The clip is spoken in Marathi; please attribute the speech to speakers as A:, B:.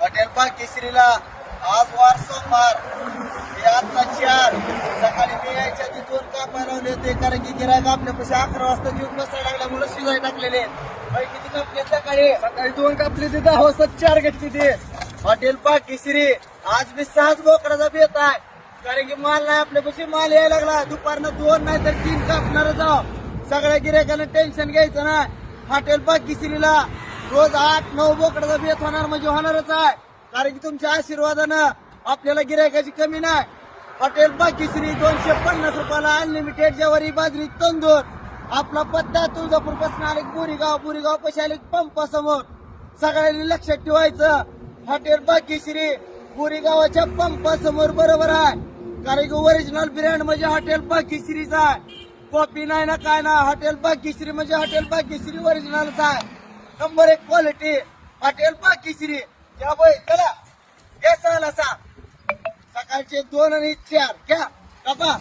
A: हॉटेल पाकेश्रीला आज वार सोमवार. हे आता चार. सकाळी मी यायच्या दोन कापा लावले होते कारण की गिरायक आपल्यापाशी अकरा वाजता घेऊन बसायला लागल्यामुळे शिजाय टाकलेले. बाई किती कापले सकाळी? सकाळी दोन कापले ते दहा वाजता चार घेतली ते. हॉटेल पाकेश्री आज मी सहाच बोकडाचा बेत आहे. कारण की माल नाही आपल्यापाशी माल यायला लागला. दुपारनं दोन नाही तर तीन कापणार जाव. सगळ्या गिरायकांना टेन्शन घ्यायचं नाही. हॉटेल पाकिस्त्रीला रोज आठ नऊ बोकडाचा बेत होणार म्हणजे होणारच आहे. कारण की तुमच्या आशीर्वादानं आपल्याला गिरायकाची कमी नाही. हॉटेल पाकिस्त्री दोनशे पन्नास रुपयाला अनलिमिटेड जवारी बाजरी तंदूर. आपला पत्ता तुळजापूरपासून आले बोरीगाव बोरीगाव पशी आले पंपासमोर. सगळ्यांनी लक्षात ठेवायचं हॉटेल बाकीश्री बोरीगावाच्या पंपासमोर बरोबर आहे. कारण की ओरिजिनल ब्रँड म्हणजे हॉटेल बाकीश्रीच आहे. कॉपी नाही ना काय ना हॉटेल बाकीश्री म्हणजे हॉटेल बाकीश्री ओरिजिनलच आहे. नंबर एक क्वालिटी हॉटेल बाकीश्री या बाई चला घ्या सहाला सा. सकाळचे दोन आणि चार. घ्या. कापा